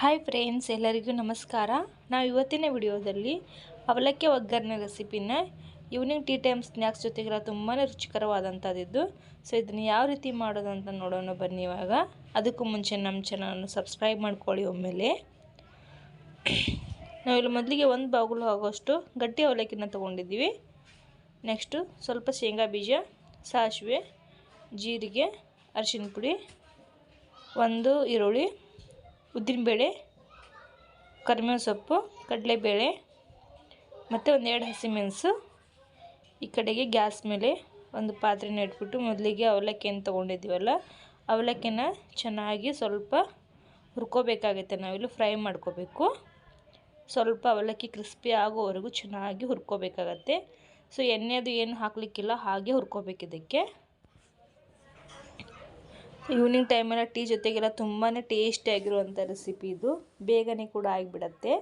Hi friends ಎಲ್ಲರಿಗೂ ನಮಸ್ಕಾರ. ನಾವು ಇವತ್ತಿನ ವಿಡಿಯೋದಲ್ಲಿ ಅವಲಕ್ಕಿ ಒಗ್ಗರಣೆ ರೆಸಿಪಿನ ಈವ್ನಿಂಗ್ ಟೀ ಟೈಮ್ ಸ್ನ್ಯಾಕ್ಸ್ ಜೊತೆಗೆಲ್ಲ ತುಂಬಾ ರುಚಿಕರವಾದಂಥದ್ದು ಸೊ ಇದನ್ನು ಯಾವ ರೀತಿ ಮಾಡೋದು ಅಂತ ನೋಡೋಣ ಬನ್ನಿ ಇವಾಗ. ಅದಕ್ಕೂ ಮುಂಚೆ ನಮ್ಮ ಚಾನಲನ್ನು ಸಬ್ಸ್ಕ್ರೈಬ್ ಮಾಡ್ಕೊಳ್ಳಿ ಒಮ್ಮೆಲೆ. ನಾವಿಲ್ಲಿ ಮೊದಲಿಗೆ ಒಂದು ಬಾಗಿಲು ಆಗೋಷ್ಟು ಗಟ್ಟಿ ಅವಲಕ್ಕಿನ ತೊಗೊಂಡಿದ್ದೀವಿ. ನೆಕ್ಸ್ಟು ಸ್ವಲ್ಪ ಶೇಂಗಾ ಬೀಜ, ಸಾಸಿವೆ, ಜೀರಿಗೆ, ಅರಿಶಿನ ಪುಡಿ, ಒಂದು ಈರುಳ್ಳಿ. ಉದ್ದಿನಬೇಳೆ ಕರಿಬೇವು ಸೊಪ್ಪು, ಕಡಲೆಬೇಳೆ ಮತ್ತು ಒಂದೆರಡು ಹಸಿಮೆಣಸು. ಈ ಕಡೆಗೆ ಗ್ಯಾಸ್ ಮೇಲೆ ಒಂದು ಪಾತ್ರೆನ ಇಟ್ಬಿಟ್ಟು ಮೊದಲಿಗೆ ಅವಲಕ್ಕಿಯನ್ನು ತೊಗೊಂಡಿದ್ದೀವಲ್ಲ, ಅವಲಕ್ಕಿನ ಚೆನ್ನಾಗಿ ಸ್ವಲ್ಪ ಹುರ್ಕೋಬೇಕಾಗುತ್ತೆ. ನಾವಿಲ್ಲಿ ಫ್ರೈ ಮಾಡ್ಕೋಬೇಕು. ಸ್ವಲ್ಪ ಅವಲಕ್ಕಿ ಕ್ರಿಸ್ಪಿ ಆಗೋವರೆಗೂ ಚೆನ್ನಾಗಿ ಹುರ್ಕೋಬೇಕಾಗತ್ತೆ. ಸೊ ಎಣ್ಣೆದು ಏನು ಹಾಕಲಿಕ್ಕಿಲ್ಲ, ಹಾಗೆ ಹುರ್ಕೋಬೇಕು ಇದಕ್ಕೆ. ಈವ್ನಿಂಗ್ ಟೈಮೆಲ್ಲ ಟೀ ಜೊತೆಗೆಲ್ಲ ತುಂಬಾ ಟೇಸ್ಟಿಯಾಗಿರುವಂಥ ರೆಸಿಪಿ ಇದು. ಬೇಗನೆ ಕೂಡ ಆಗಿಬಿಡತ್ತೆ.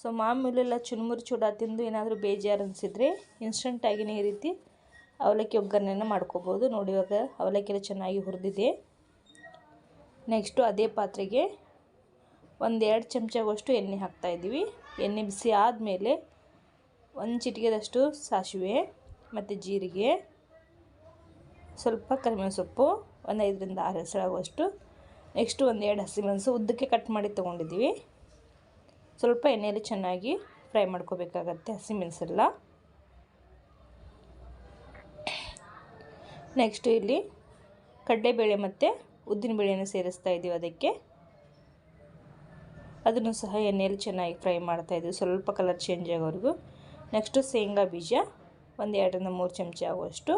ಸೊ ಮಾಮೂಲೆಲ್ಲ ಚುರುಮುರು ಚೂಡ ತಿಂದು ಏನಾದರೂ ಬೇಜಾರು ಅನಿಸಿದರೆ ಇನ್ಸ್ಟಂಟಾಗಿನೇ ಈ ರೀತಿ ಅವಲಕ್ಕಿ ಒಗ್ಗರಣೆನ ಮಾಡ್ಕೋಬೋದು. ನೋಡಿ ಇವಾಗ ಅವಲಕ್ಕಿ ಎಲ್ಲ ಚೆನ್ನಾಗಿ ಹುರಿದಿದೆ. ನೆಕ್ಸ್ಟು ಅದೇ ಪಾತ್ರೆಗೆ ಒಂದೆರಡು ಚಮಚಗಷ್ಟು ಎಣ್ಣೆ ಹಾಕ್ತಾಯಿದ್ದೀವಿ ಎಣ್ಣೆ ಬಿಸಿ ಆದಮೇಲೆ ಒಂದು ಚಿಟಿಕೆದಷ್ಟು ಸಾಸಿವೆ ಮತ್ತು ಜೀರಿಗೆ, ಸ್ವಲ್ಪ ಕರಿಬೇವು ಸೊಪ್ಪು ಒಂದು ಐದರಿಂದ ಆರು ಹೆಸರಾಗುವಷ್ಟು ನೆಕ್ಸ್ಟು ಒಂದು ಎರಡು ಹಸಿಮೆಣಸು ಉದ್ದಕ್ಕೆ ಕಟ್ ಮಾಡಿ ತೊಗೊಂಡಿದ್ದೀವಿ. ಸ್ವಲ್ಪ ಎಣ್ಣೆಯಲ್ಲಿ ಚೆನ್ನಾಗಿ ಫ್ರೈ ಮಾಡ್ಕೋಬೇಕಾಗತ್ತೆ ಹಸಿಮೆಣಸೆಲ್ಲ. ನೆಕ್ಸ್ಟು ಇಲ್ಲಿ ಕಡಲೆಬೇಳೆ ಮತ್ತು ಉದ್ದಿನಬೇಳೆಯನ್ನು ಸೇರಿಸ್ತಾ ಇದ್ದೀವಿ ಅದಕ್ಕೆ. ಅದನ್ನು ಸಹ ಎಣ್ಣೆಯಲ್ಲಿ ಚೆನ್ನಾಗಿ ಫ್ರೈ ಮಾಡ್ತಾಯಿದ್ದೀವಿ ಸ್ವಲ್ಪ ಕಲರ್ ಚೇಂಜ್ ಆಗೋವರೆಗೂ. ನೆಕ್ಸ್ಟು ಶೇಂಗಾ ಬೀಜ ಒಂದು ಎರಡರಿಂದ ಮೂರು ಚಮಚ ಆಗುವಷ್ಟು.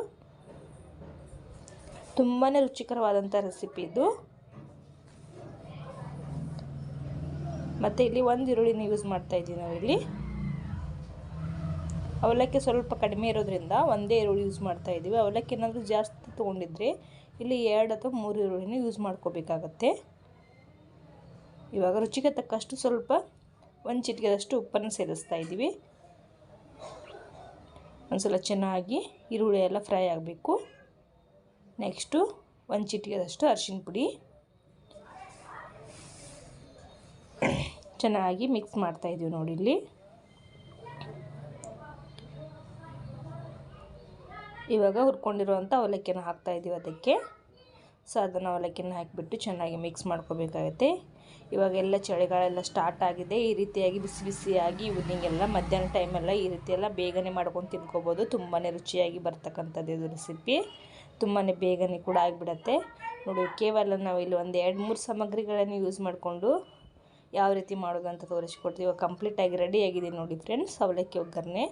ತುಂಬಾ ರುಚಿಕರವಾದಂಥ ರೆಸಿಪಿ ಇದು. ಮತ್ತು ಇಲ್ಲಿ ಒಂದು ಈರುಳ್ಳಿನ ಯೂಸ್ ಮಾಡ್ತಾ ಇದ್ದೀವಿ ನಾವಿಲ್ಲಿ. ಅವಲಕ್ಕಿ ಸ್ವಲ್ಪ ಕಡಿಮೆ ಇರೋದ್ರಿಂದ ಒಂದೇ ಈರುಳ್ಳಿ ಯೂಸ್ ಮಾಡ್ತಾ ಇದ್ದೀವಿ. ಅವಲಕ್ಕಿ ಏನಾದರೂ ಜಾಸ್ತಿ ತೊಗೊಂಡಿದ್ರೆ ಇಲ್ಲಿ ಎರಡು ಅಥವಾ ಮೂರು ಈರುಳ್ಳಿನ ಯೂಸ್ ಮಾಡ್ಕೋಬೇಕಾಗತ್ತೆ. ಇವಾಗ ರುಚಿಗೆ ತಕ್ಕಷ್ಟು ಸ್ವಲ್ಪ ಒಂದು ಚಿಟಿಕೆದಷ್ಟು ಉಪ್ಪನ್ನು ಸೇರಿಸ್ತಾ ಇದ್ದೀವಿ. ಒಂದು ಸಲ ಚೆನ್ನಾಗಿ ಈರುಳ್ಳಿ ಎಲ್ಲ ಫ್ರೈ ಆಗಬೇಕು. ನೆಕ್ಸ್ಟು ಒಂದು ಚಿಟಿಕೆದಷ್ಟು ಅರಿಶಿನ ಪುಡಿ. ಚೆನ್ನಾಗಿ ಮಿಕ್ಸ್ ಮಾಡ್ತಾಯಿದ್ದೀವಿ ನೋಡಿ ಇಲ್ಲಿ. ಇವಾಗ ಹುರ್ಕೊಂಡಿರುವಂಥ ಅವಲಕ್ಕಿನ ಹಾಕ್ತಾಯಿದ್ದೀವಿ ಅದಕ್ಕೆ. ಸೊ, ಅದನ್ನು ಅವಲಕ್ಕಿನ ಹಾಕಿಬಿಟ್ಟು ಚೆನ್ನಾಗಿ ಮಿಕ್ಸ್ ಮಾಡ್ಕೋಬೇಕಾಗತ್ತೆ. ಇವಾಗೆಲ್ಲ ಚಳಿಗಾಲೆಲ್ಲ ಸ್ಟಾರ್ಟ್ ಆಗಿದೆ. ಈ ರೀತಿಯಾಗಿ ಬಿಸಿ ಬಿಸಿಯಾಗಿ ಈವ್ನಿಂಗೆಲ್ಲ ಮಧ್ಯಾಹ್ನ ಟೈಮೆಲ್ಲ ಈ ರೀತಿಯೆಲ್ಲ ಬೇಗನೆ ಮಾಡ್ಕೊಂಡು ತಿನ್ಕೋಬೋದು. ತುಂಬಾ ರುಚಿಯಾಗಿ ಬರ್ತಕ್ಕಂಥದ್ದು ಇದು ರೆಸಿಪಿ ತುಂಬಾ ಬೇಗನೆ ಕೂಡ ಆಗಿಬಿಡತ್ತೆ. ನೋಡಿ, ಕೇವಲ ನಾವು ಇಲ್ಲಿ ಒಂದು ಎರಡು, ಮೂರು ಸಾಮಗ್ರಿಗಳನ್ನು ಯೂಸ್ ಮಾಡಿಕೊಂಡು ಯಾವ ರೀತಿ ಮಾಡೋದು ಅಂತ ತೋರಿಸ್ಕೊಡ್ತೀವಿ. ಕಂಪ್ಲೀಟಾಗಿ ರೆಡಿಯಾಗಿದೆ ನೋಡಿ ಫ್ರೆಂಡ್ಸ್ ಅವಲಕ್ಕಿ ಒಗ್ಗರಣೆ.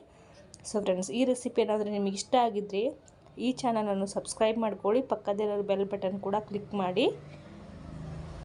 ಸೊ ಫ್ರೆಂಡ್ಸ್ ಈ ರೆಸಿಪಿ ಏನಾದರೂ ನಿಮಗೆ ಇಷ್ಟ ಆಗಿದ್ದರೆ ಈ ಚಾನಲನ್ನು ಸಬ್ಸ್ಕ್ರೈಬ್ ಮಾಡ್ಕೊಳ್ಳಿ, ಪಕ್ಕದಲ್ಲಿರೋ ಬೆಲ್ ಬಟನ್ ಕೂಡ ಕ್ಲಿಕ್ ಮಾಡಿ.